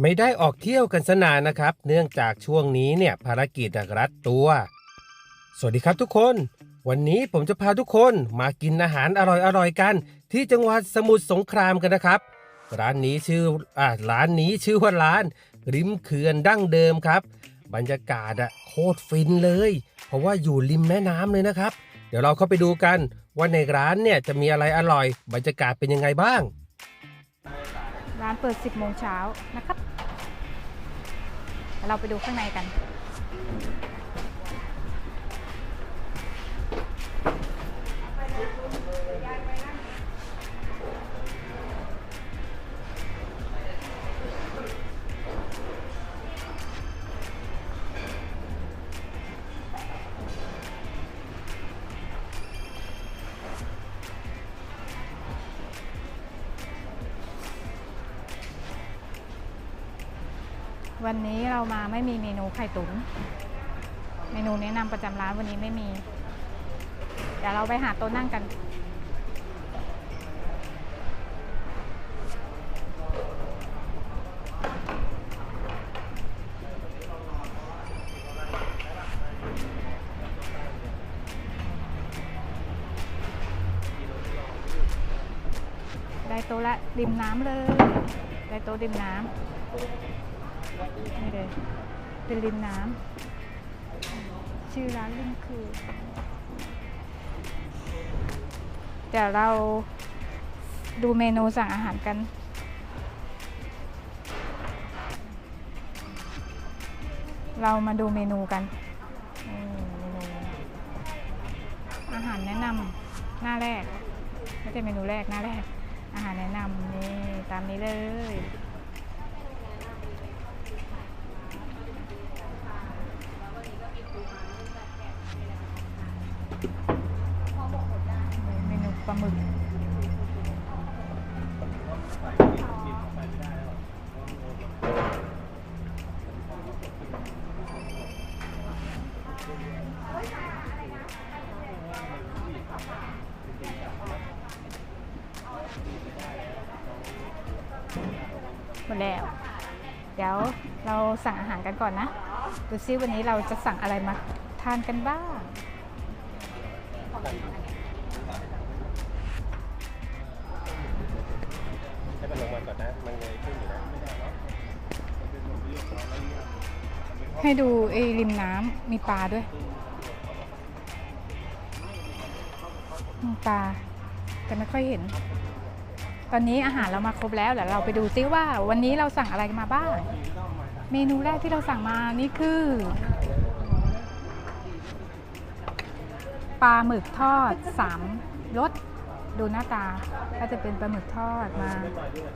ไม่ได้ออกเที่ยวกันสนานนะครับ เนื่องจากช่วงนี้เนี่ยภารกิจรัดตัว สวัสดีครับทุกคน วันนี้ผมจะพาทุกคนมากินอาหารอร่อยๆกัน ที่จังหวัดสมุทรสงครามกันนะครับ ร้านนี้ชื่ออ่าร้านนี้ชื่อว่าร้าน ริมเขื่อนดั้งเดิมครับ บรรยากาศอะโคตรฟินเลย เพราะว่าอยู่ริมแม่น้ำเลยนะครับ เดี๋ยวเราเข้าไปดูกันว่าในร้านเนี่ยจะมีอะไรอร่อย บรรยากาศเป็นยังไงบ้าง ร้านเปิด 10 โมงเช้านะครับเดี๋ยวเราไปดูข้างในกัน วันนี้เรามาไม่มีเมนูไข่ตุ๋นเมนูแนะนำประจำร้านวันนี้ไม่มี เดี๋ยวเราไปหาโต๊ะนั่งกัน ได้โต๊ะละริมน้ำเลย ได้โต๊ะริมน้ำ นี่เลยเป็นริมน้ำชื่อร้านริมคือเดี๋ยวเราดูเมนูสั่งอาหารกันเรามาดูเมนูกันนี่เมนูอาหารแนะนำหน้าแรกไม่ใช่เมนูแรกหน้าแรก อาหารแนะนำนี่ตามนี้เลย หมดแล้ว เดี๋ยวเราสั่งอาหารกันก่อนนะ ดูซิวันนี้เราจะสั่งอะไรมาทานกันบ้าง ให้มันลงมาก่อนนะ มันเลยขึ้นอยู่นะให้ดูไอ้ริมน้ำมีปลาด้วย มีปลา แต่ไม่ค่อยเห็น ตอนนี้อาหารเรามาครบแล้วเดี๋ยวเราไปดูซิว่าวันนี้เราสั่งอะไรมาบ้าง เมนูแรกที่เราสั่งมานี่คือปลาหมึกทอดสามรสดูหน้าตาก็จะเป็นปลาหมึกทอดมา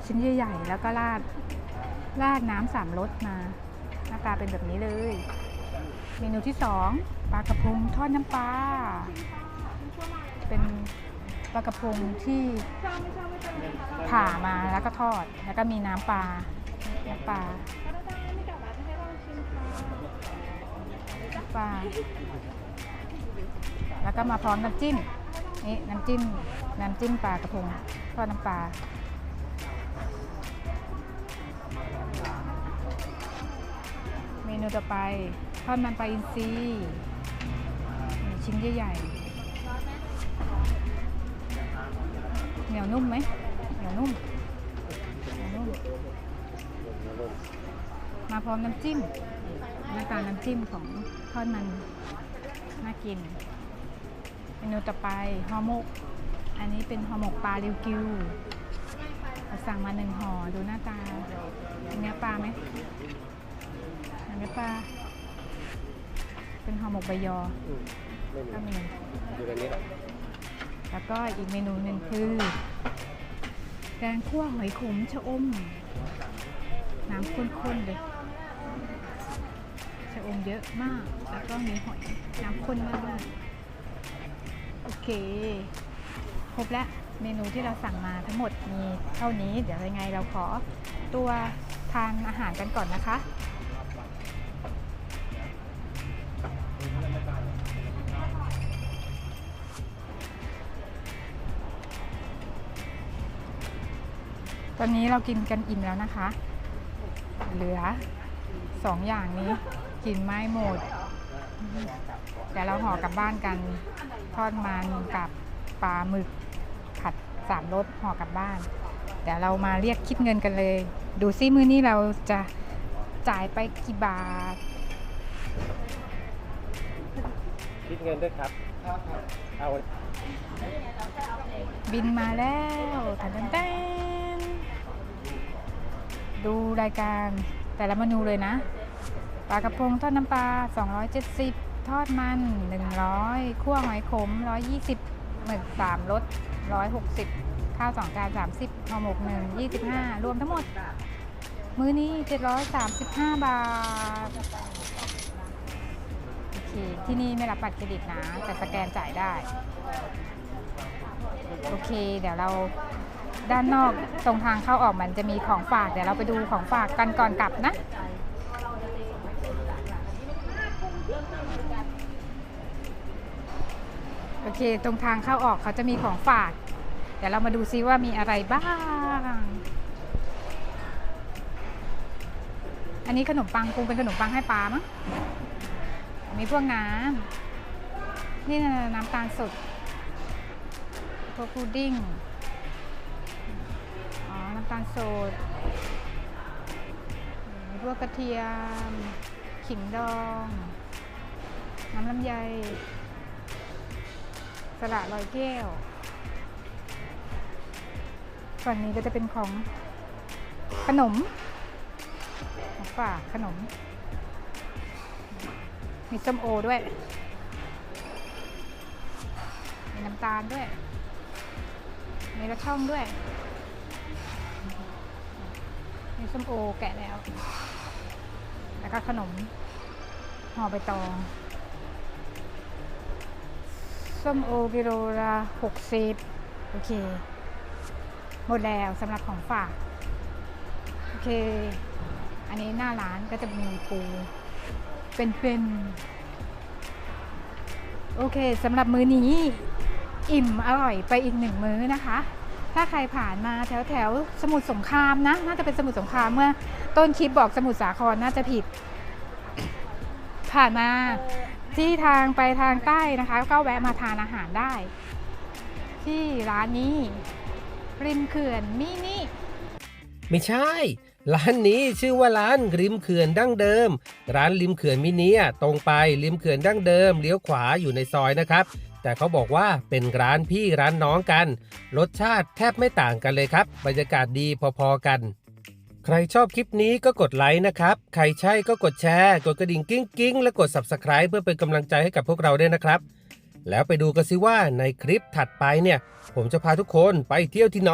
ชิ้นใหญ่ๆแล้วก็ราดราดน้ำสามรสมา หน้าตาเป็นแบบนี้เลย เมนูที่สองปลากระพงทอดน้ำปลาเป็น ปลากระพงที่ผ่ามาแล้วก็ทอด แล้วก็มีน้ำปลา น้ำปลาน้ำปลา แล้วก็มาพร้อมน้ำจิ้ม นี่น้ำจิ้ม น้ำจิ้มปลากระพงทอดน้ำปลาเมนูต่อไปทอดมันปลาอินทรีมีชิ้นใหญ่ๆ นียวนุ่มไหมเหนียวนุ่มเหนียวนุ่ม มาพร้อมน้ำจิ้มหน้าตาน้ำจิ้มของทอดมันน่ากิน เมนูต่อไปห่อหมก อันนี้เป็นห่อหมกปลาริวกิวเราสั่งมาหนึ่งห่อดูหน้าตาเป็นเนื้อปลาไหมอันนี้ปลา เป็นห่อหมกใบยออืมไม่มีก็มีอยู่ในนี้ แล้วก็อีกเมนูหนึ่งคือแกงคั่วหอยขมชะอม น้ำข้นๆเลยชะอมเยอะมาก แล้วก็มีหอยน้ำข้นมากๆโอเค ครบแล้วเมนูที่เราสั่งมาทั้งหมดมีเท่านี้ เดี๋ยวยังไงเราขอตัวทานอาหารกันก่อนนะคะ ตอนนี้เรากินกันอิ่มแล้วนะคะ เหลือสองอย่างนี้กินไม่หมดแต่เราห่อกลับบ้านกัน ทอดมันกับปลาหมึกผัดสามรสห่อกลับบ้าน เดี๋ยวเรามาเรียกคิดเงินกันเลย ดูซิมือนี้เราจะจ่ายไปกี่บาท คิดเงินด้วยครับ เอาบินมาแล้วแทนแทน ดูรายการแต่ละเมนูเลยนะ ปลากระพงทอดน้ำปลา 270 ทอดมัน 100คั่วหอยขม 120หมึก3รส160 ข้าว2จาน30ห่อหมก1 25 รวมทั้งหมด มื้อนี้ 735 บาท โอเค ที่นี่ไม่รับบัตรเครดิตนะ แต่สแกนจ่ายได้ โอเค เดี๋ยวเรา ด้านนอกตรงทางเข้าออกมันจะมีของฝากเดี๋ยวเราไปดูของฝากกันก่อนกลับนะโอเค ตรงทางเข้าออกเขาจะมีของฝาก เดี๋ยวเรามาดูซิว่ามีอะไรบ้าง อันนี้ขนมปังคงเป็นขนมปังให้ปลามั้งมีพวกน้ำนี่น้ำตาลสดพวกพุดดิ้ง ตาลสดพวกกระเทียม ขิงดอง น้ำลำไย สละลอยแก้ว ฝั่งนี้ก็จะเป็นของขนมของฝากขนม มีส้มโอด้วย มีน้ำตาลด้วย มีละช่องด้วย มีส้มโอแกะแล้ว แล้วก็ขนมห่อใบตอง ส้มโอกิโลละหกสิบโอเค หมดแล้วสำหรับของฝาก โอเค อันนี้หน้าร้านก็จะมีปูเป็นๆโอเคสำหรับมื้อนี้ อิ่มอร่อยไปอีกหนึ่งมื้อนะคะ ถ้าใครผ่านมาแถวแถวสมุทรสงครามนะ น่าจะเป็นสมุทรสงครามเมื่อ ต้นคลิปบอกสมุทรสาครน่าจะผิด ผ่านมาที่ทางไปทางใต้นะคะ ก็แวะมาทานอาหารได้ ที่ร้านนี้ ริมเขื่อนมินิไม่ใช่ ร้านนี้ชื่อว่าร้านริมเขื่อนดั้งเดิม ร้านริมเขื่อนมินิตรงไปริมเขื่อนดั้งเดิมเลี้ยวขวาอยู่ในซอยนะครับ แต่เขาบอกว่าเป็นร้านพี่ร้านน้องกัน รสชาติแทบไม่ต่างกันเลยครับ บรรยากาศดีพอๆกัน ใครชอบคลิปนี้ก็กดไลค์นะครับ ใครใช่ก็กดแชร์ กดกระดิ่งกิ้งกิ้งๆและกด Subscribe เพื่อเป็นกำลังใจให้กับพวกเราด้วยนะครับ แล้วไปดูกันสิว่าในคลิปถัดไปเนี่ย ผมจะพาทุกคนไปเที่ยวที่ไหน